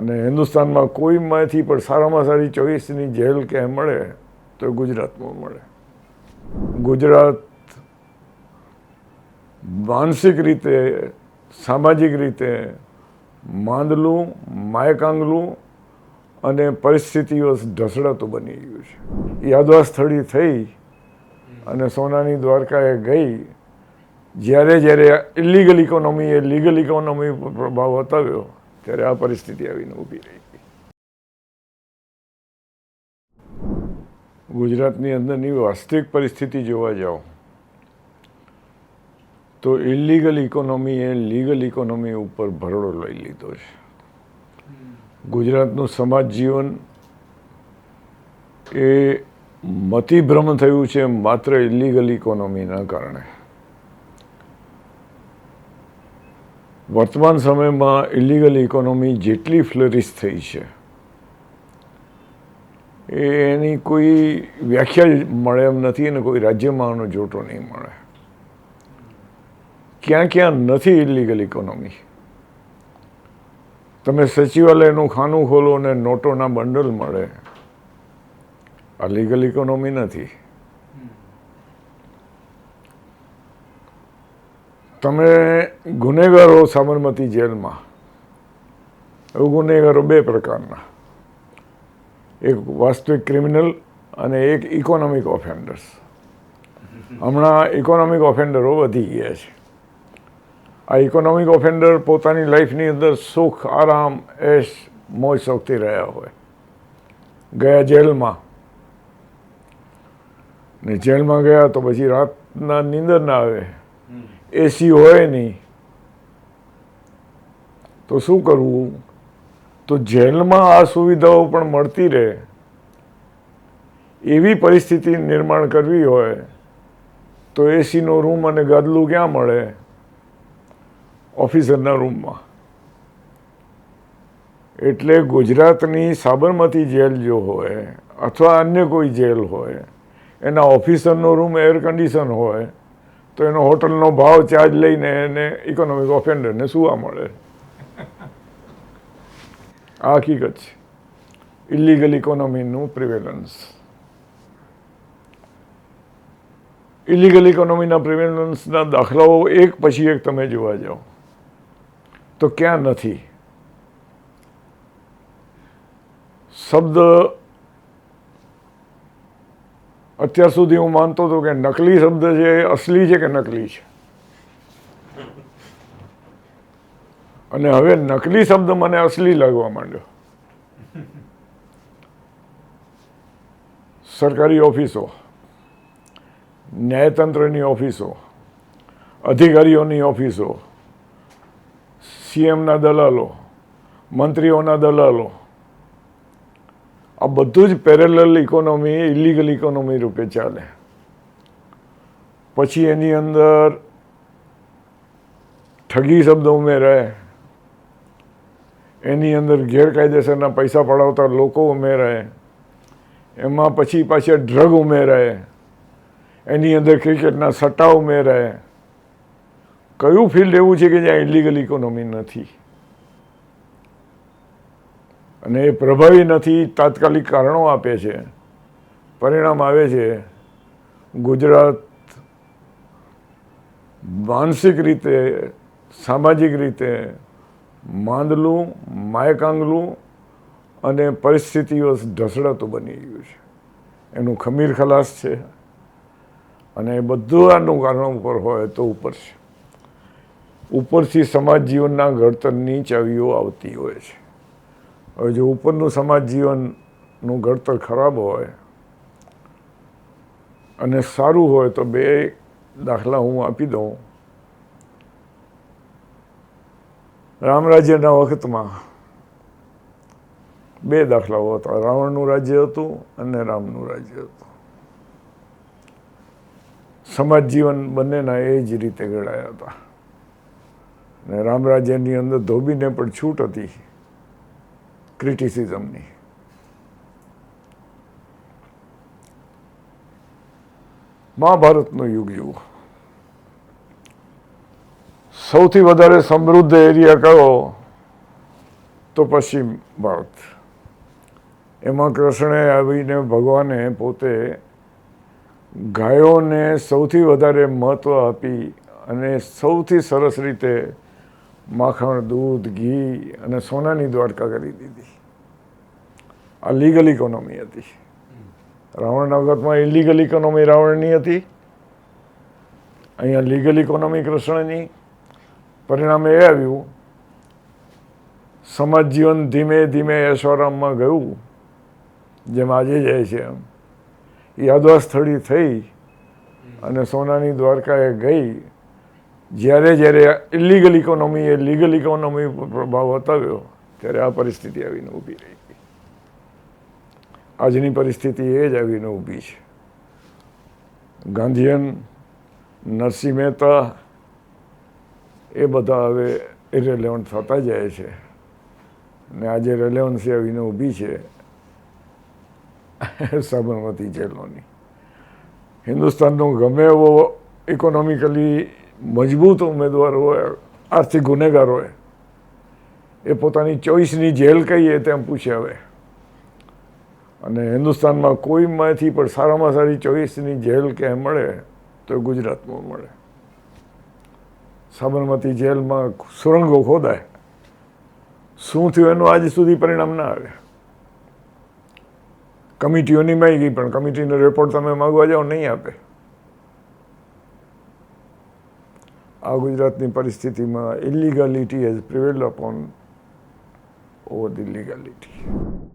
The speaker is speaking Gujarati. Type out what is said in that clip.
અને હિન્દુસ્તાનમાં કોઈમાંથી પણ સારામાં સારી ચોવીસની જેલ કે મળે તો ગુજરાતમાં મળે. ગુજરાત માનસિક રીતે, સામાજિક રીતે માંદલું, માયકાંગલું અને પરિસ્થિતિઓ ઢસડાતું બની ગયું છે. યાદવા સ્થળી થઈ અને સોનાની દ્વારકાએ ગઈ, જ્યારે જ્યારે ઇલીગલ ઇકોનોમીએ લીગલ ઇકોનોમી પર પ્રભાવ બતાવ્યો ત્યારે આ પરિસ્થિતિ આવીને ઊભી રહી ગુજરાતની અંદરની વાસ્તવિક પરિસ્થિતિ જોવા જાઓ, તો ઇલીગલ ઇકોનોમી એ લીગલ ઇકોનોમી ઉપર ભરડો લઈ લીધો છે. ગુજરાતનું સમાજ જીવન એ મતિભ્રમ થયું છે માત્ર ઇલીગલ ઇકોનોમીના કારણે. વર્તમાન સમયમાં ઇલીગલ ઇકોનોમી જેટલી ફ્લરિશ થઈ છે એની કોઈ વ્યાખ્યા મળે એમ નથી અને કોઈ રાજ્યમાં આનો જોટો નહીં મળે. ક્યાં ક્યાં નથી ઇલીગલ ઇકોનોમી તમે સચિવાલયનું ખાનું ખોલો અને નોટોના બંડલ મળે. આ લીગલ ઇકોનોમી નથી. તમે ગુનેગારો સાબરમતી જેલમાં. એવું ગુનેગારો બે પ્રકારના. એક વાસ્તવિક ક્રિમિનલ અને એક ઇકોનોમિક ઓફેન્ડર્સ. હમણાં ઇકોનોમિક ઓફેન્ડરો વધી ગયા છે. આ ઇકોનોમિક ઓફેન્ડર પોતાની લાઈફની અંદર સુખ, આરામ, એશ, મોજ શોખથી રહ્યા હોય. ગયા જેલમાં. ને જેલમાં ગયા તો પછી રાતના નીંદર ના આવે. એસી હોય નહીં, તો શું કરવું? તો જેલમાં આ સુવિધાઓ પણ મળતી રહે. એવી પરિસ્થિતિ નિર્માણ કરવી હોય, તો એસીનો રૂમ અને ગાદલું ક્યાં મળે? ઓફિસરના રૂમમાં. એટલે ગુજરાતની સાબરમતી જેલ જો હોય, અથવા અન્ય કોઈ જેલ હોય, એના ઓફિસરનો રૂમ એર કન્ડિશન હોય તો એનો હોટલનો ભાવ ચાર્જ લઈને એને ઇકોનોમિક ઓફેન્ડરને સુવા મળે. આ હકીકત છે. ઇલિગલ ઇકોનોમીનું પ્રિવેલન્સ ઇલિગલ ઇકોનોમીના પ્રિવેલન્સના દાખલાઓ એક પછી એક તમે જોવા જાઓ. તો ક્યાં નથી? શબ્દ અત્યાર સુધી હું માનતો હતો કે નકલી શબ્દ છે એ અસલી છે કે નકલી છે? અને હવે નકલી શબ્દ મને અસલી લાગવા માંડ્યો. સરકારી ઓફિસો, ન્યાયતંત્રની ઓફિસો, અધિકારીઓની ઓફિસો, સીએમના દલાલો, મંત્રીઓના દલાલો આ બધું જ પેરેલલ ઇકોનોમી ઇલીગલ ઇકોનોમી રૂપે ચાલે. પછી એની અંદર ઠગી શબ્દ ઉમેરાય. એની અંદર ગેરકાયદેસરના પૈસા પડાવતા લોકો ઉમેરાય. એમાં પછી પાછા ડ્રગ ઉમેરાય. એની અંદર ક્રિકેટના સટ્ટા ઉમેરાય. કયું ફિલ્ડ એવું છે કે જ્યાં ઇલીગલ ઇકોનોમી નથી? અને એ પ્રભાવી નથી, તાત્કાલિક કારણો આપે છે. પરિણામ આવે છે, ગુજરાત માનસિક રીતે, સામાજિક રીતે માંદલું, માયકાંગલું અને પરિસ્થિતિઓ ઢસડાતું બની ગયું છે. એનું ખમીર ખલાસ છે. અને એ બધું આનું કારણ ઉપર હોય તો ઉપર છે. ઉપરથી સમાજ જીવનના ઘડતરની ચાવીઓ આવતી હોય છે. હવે જો ઉપરનું સમાજ જીવનનું ઘડતર ખરાબ હોય અને સારું હોય તો બે દાખલા હું આપી દઉં. રામ રાજ્યના વખતમાં બે દાખલાઓ હતા. રાવણનું રાજ્ય હતું અને રામનું રાજ્ય હતું. સમાજ જીવન બંનેના એ જ રીતે ઘડાયા હતા. ને રામ રાજ્યની અંદર ધોબીને પણ છૂટ હતી. ક્રિટિસિઝમની મહાભારતનો યુગ જુઓ સૌથી વધારે સમૃદ્ધ એરિયા કયો? તો પશ્ચિમ ભારત. એમાં કૃષ્ણે આવીને ભગવાને પોતે ગાયોને સૌથી વધારે મહત્ત્વ આપી અને સૌથી સરસ રીતે માખણ, દૂધ, ઘી અને સોનાની દ્વારકા કરી દીધી. આ લીગલ ઇકોનોમી હતી. રાવણના વખતમાં ઇલીગલ ઇકોનોમી રાવણની હતી. અહીંયા લીગલ ઇકોનોમી કૃષ્ણની પરિણામે એ આવ્યું, સમાજ જીવન ધીમે ધીમે ઐશ્વરામમાં ગયું, જેમ આજે જાય છે એમ. યાદવા સ્થળી થઈ અને સોનાની દ્વારકાએ ગઈ. જ્યારે જ્યારે ઇલીગલ ઇકોનોમીએ લીગલ ઇકોનોમી ઉપર પ્રભાવ બતાવ્યો, ત્યારે આ પરિસ્થિતિ આવીને ઊભી રહી. આજની પરિસ્થિતિ એ જ આવીને ઊભી છે. ગાંધીયન, નરસિંહ મહેતા એ બધા હવે ઇરેલેવન્ટ થતા જાય છે. ને આજે રેલેવન્સી આવીને ઊભી છે સાબરમતી જેલોની. હિન્દુસ્તાનનો ગમે એવો ઇકોનોમિકલી મજબૂત ઉમેદવાર હોય, આર્થિક ગુનેગાર હોય. એ પોતાની ચોઈસની જેલ કહીએ તેમ પૂછે હવે. અને હિન્દુસ્તાનમાં કોઈમાંથી પણ સારામાં સારી ચોઈસની જેલ કે મળે, તો ગુજરાતમાં મળે. સાબરમતી જેલમાં સુરંગો ખોદાય. શું થયું એનું આજ સુધી પરિણામ ના આવે? કમિટીઓની ગઈ પણ કમિટીનો રિપોર્ટ તમે માગવા જાઓ, નહીં આપે. આ ગુજરાતની પરિસ્થિતિમાં illegality has prevailed upon over the legality